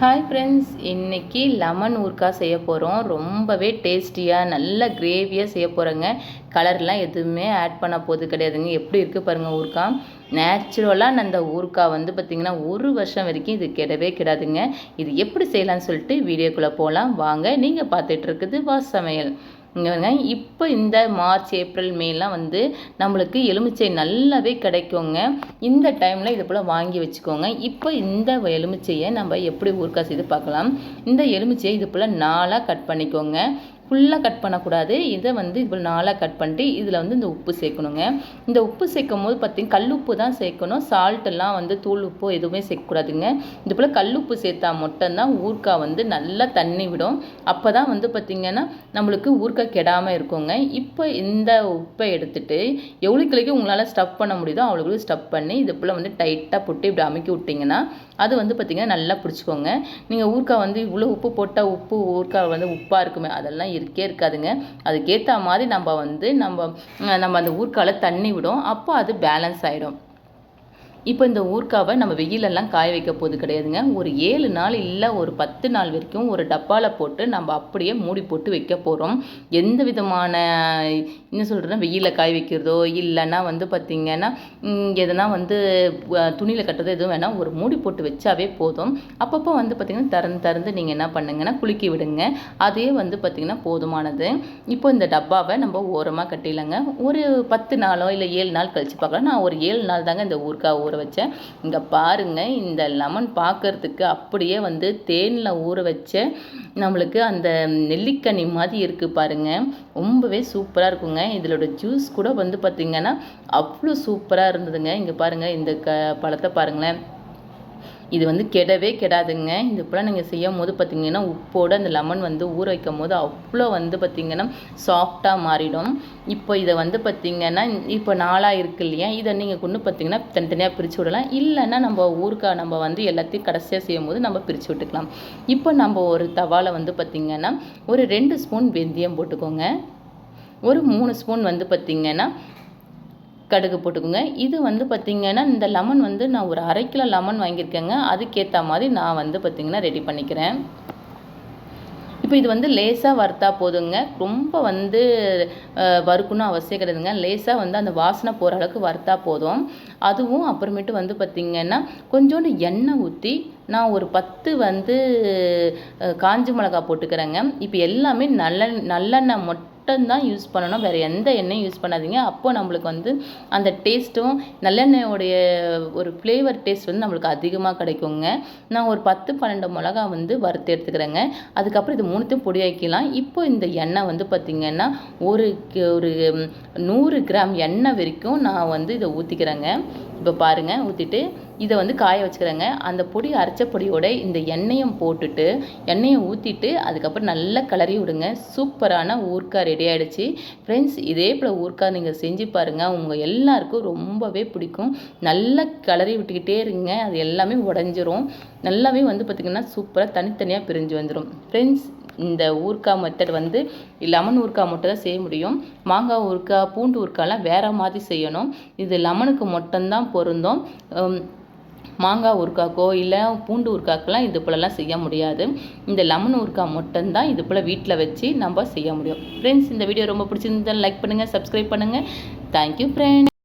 Hi friends இன்றைக்கி lemon ஊறுகாய் செய்ய போகிறோம் ரொம்பவே டேஸ்டியாக நல்ல கிரேவியாக செய்ய போகிறோங்க கலர்லாம் எதுவுமே ஆட் பண்ண போது கிடையாதுங்க. எப்படி இருக்குது பாருங்கள் ஊறுகாய் நேச்சுரலாக அந்த ஊறுகாய் வந்து பார்த்திங்கன்னா ஒரு வருஷம் வரைக்கும் இது கெடவே கிடாதுங்க. இது எப்படி செய்யலாம்னு சொல்லிட்டு வீடியோக்குள்ளே போகலாம் வாங்க நீங்கள் பார்த்துட்டு இருக்குது வா சமையல் இங்கே இப்போ இந்த மார்ச் ஏப்ரல் மேலாம் வந்து நம்மளுக்கு எலுமிச்சை நல்லாவே கிடைக்குங்க. இந்த டைமில் இது போல் வாங்கி வச்சுக்கோங்க. இப்போ இந்த எலுமிச்சையை நம்ம எப்படி ஊறுகாய் செய்து பார்க்கலாம். இந்த எலுமிச்சையை இது போல் நாளாக கட் பண்ணிக்கோங்க. ஃபுல்லாக கட் பண்ணக்கூடாது. இதை வந்து இப்போ நாளாக கட் பண்ணிட்டு இதில் வந்து இந்த உப்பு சேர்க்கணுங்க. இந்த உப்பு சேர்க்கும் போது பார்த்திங்கன்னா கல் உப்பு தான் சேர்க்கணும். சால்ட்டெல்லாம் வந்து தூள் உப்பு எதுவுமே சேர்க்கக்கூடாதுங்க. இது போல் கல் உப்பு சேர்த்தா மட்டும்தான் ஊறுக்காய் வந்து நல்லா தண்ணி விடும். அப்போ தான் வந்து பார்த்திங்கன்னா நம்மளுக்கு ஊறுக்காய் கெடாமல் இருக்குங்க. இப்போ இந்த உப்பை எடுத்துகிட்டு எவ்வளோ கிளைக்கு உங்களால் ஸ்டப் பண்ண முடியுதோ அவ்வளோக்குள்ளே ஸ்டப் பண்ணி இது போல் வந்து டைட்டாக போட்டு இப்படி அமைக்கி விட்டிங்கன்னா அது வந்து பார்த்திங்கன்னா நல்லா பிடிச்சிக்கோங்க. நீங்கள் ஊறுக்காய் வந்து இவ்வளோ உப்பு போட்டால் உப்பு ஊறுக்காய் வந்து உப்பாக இருக்குமே அதெல்லாம் இருக்கே இருக்காதுங்க. அதுக்கேற்ற மாதிரி நம்ம வந்து நம்ம நம்ம அந்த ஊர்க்கால தண்ணி விடும். அப்போ அது பேலன்ஸ் ஆகிடும் இப்போ இந்த ஊர்க்காவை நம்ம வெயிலெல்லாம் காய வைக்க போது கிடையாதுங்க. ஒரு ஏழு நாள் இல்லை ஒரு பத்து நாள் வரைக்கும் ஒரு டப்பாவில் போட்டு நம்ம அப்படியே மூடி போட்டு வைக்க போகிறோம் எந்த விதமான என்ன சொல்கிறேன்னா வெயிலில் காய வைக்கிறதோ இல்லைன்னா வந்து பார்த்திங்கன்னா எதனா வந்து துணியில் கட்டுறதோ எதுவும் வேணால் ஒரு மூடி போட்டு வச்சாவே போதும். அப்பப்போ வந்து பார்த்திங்கன்னா திறந்து திறந்து நீங்கள் என்ன பண்ணுங்கன்னா குலுக்கி விடுங்க. அதே வந்து பார்த்திங்கன்னா போதுமானது. இப்போ இந்த டப்பாவை நம்ம ஓரமாக கட்டிடலாங்க. ஒரு பத்து நாளோ இல்லை ஏழு நாள் கழித்து பார்க்கலாம். நான் ஒரு ஏழு நாள் தாங்க இந்த ஊருக்காக ஊற வச்சேன் இங்கே பாருங்கள் இந்த லெமன் பார்க்குறதுக்கு அப்படியே வந்து தேனில் ஊற வச்ச நம்மளுக்கு அந்த நெல்லிக்கனி மாதிரி இருக்குது பாருங்கள் ரொம்பவே சூப்பராக இருக்குங்க. இதோட ஜூஸ் கூட வந்து பார்த்திங்கன்னா அவ்வளோ சூப்பராக இருந்ததுங்க. இங்கே பாருங்கள் இந்த க பழத்தை பாருங்களேன். இது வந்து கெடவே கெடாதுங்க. இந்த போல் நீங்கள் செய்யும் போது பார்த்திங்கன்னா உப்போடு அந்த லெமன் வந்து ஊற வைக்கும் போது அவ்வளோ வந்து பார்த்திங்கன்னா சாஃப்டாக மாறிடும். இப்போ இதை வந்து பார்த்திங்கன்னா இப்போ நாளாக இருக்கு இல்லையா? இதை நீங்கள் கொண்டு பார்த்திங்கன்னா தனித்தனியாக பிரித்து விடலாம். இல்லைன்னா நம்ம ஊருக்காக நம்ம வந்து எல்லாத்தையும் கடைசியாக செய்யும் போது நம்ம பிரித்து விட்டுக்கலாம். இப்போ நம்ம ஒரு தவாவில் வந்து பார்த்திங்கன்னா ஒரு ரெண்டு ஸ்பூன் வெந்தயம் போட்டுக்கோங்க. ஒரு மூணு ஸ்பூன் வந்து பார்த்திங்கன்னா கடுகு போட்டுக்கோங்க. இது வந்து பார்த்திங்கன்னா இந்த லெமன் வந்து நான் ஒரு அரை கிலோ லெமன் வாங்கியிருக்கேங்க. அதுக்கேற்ற மாதிரி நான் வந்து பார்த்திங்கன்னா ரெடி பண்ணிக்கிறேன். இப்போ இது வந்து லேசாக வறுத்தா போதுங்க. ரொம்ப வந்து வறுக்கணும் அவசியம் கிடையாதுங்க. லேசாக வந்து அந்த வாசனை போகிற அளவுக்கு வறுத்தா போதும். அதுவும் அப்புறமேட்டு வந்து பார்த்திங்கன்னா கொஞ்சோண்டு எண்ணெய் ஊற்றி நான் ஒரு பத்து வந்து காஞ்சி மிளகா போட்டுக்கிறேங்க. இப்போ எல்லாமே நல்ல நல்லெண்ணெய் மட்டும் மட்டும்தான் யூஸ் பண்ணணும். வேறு எந்த எண்ணெயும் யூஸ் பண்ணாதீங்க. அப்போ நம்மளுக்கு வந்து அந்த டேஸ்ட்டும் நல்லெண்ணெயோடைய ஒரு ஃப்ளேவர் டேஸ்ட் வந்து நம்மளுக்கு அதிகமாக கிடைக்குங்க. நான் ஒரு பத்து பன்னெண்டு மிளகா வந்து வறுத்து எடுத்துக்கிறேங்க. அதுக்கப்புறம் இது மூணுத்தையும் பொடியாக்கிக்கலாம் இப்போ இந்த எண்ணெய் வந்து பார்த்திங்கன்னா ஒரு ஒரு நூறு கிராம் எண்ணெய் வரைக்கும் நான் வந்து இதை ஊற்றிக்கிறேங்க இப்போ பாருங்கள் ஊற்றிட்டு இதை வந்து காய வச்சுக்கிறேங்க. அந்த பொடி அரைச்ச பொடியோட இந்த எண்ணெயும் போட்டுட்டு எண்ணெயை ஊற்றிட்டு அதுக்கப்புறம் நல்லா கிளறி விடுங்க. சூப்பரான ஊர்க்கா ரெடி ஆகிடுச்சு ஃப்ரெண்ட்ஸ் இதே போல் ஊர்க்கா நீங்கள் செஞ்சு பாருங்கள் உங்கள் எல்லாருக்கும் ரொம்பவே பிடிக்கும். நல்லா கிளறி விட்டுக்கிட்டே இருங்க. அது எல்லாமே உடஞ்சிரும். நல்லாவே வந்து பார்த்திங்கன்னா சூப்பராக தனித்தனியாக பிரிஞ்சு வந்துடும் ஃப்ரெண்ட்ஸ் இந்த ஊர்க்கா மெத்தட் வந்து லெமன் ஊர்க்கா மட்டும் தான் செய்ய முடியும். மாங்காய் ஊறுக்காய் பூண்டு ஊர்க்காலாம் வேறு மாதிரி செய்யணும். இது லெமனுக்கு மட்டும்தான் பொருந்தும். மாங்காய் ஊறுக்காக்கோ இல்லை பூண்டு ஊறுக்காக்கெல்லாம் இது போலலாம் செய்ய முடியாது. இந்த லெமன் ஊறுக்காய் மட்டும்தான் இது போல் வீட்டில் வச்சு நம்ம செய்ய முடியும். ஃப்ரெண்ட்ஸ் இந்த வீடியோ ரொம்ப பிடிச்சிருந்தால் லைக் பண்ணுங்கள் சப்ஸ்கிரைப் பண்ணுங்கள் தேங்க்யூ ஃப்ரெண்ட்ஸ்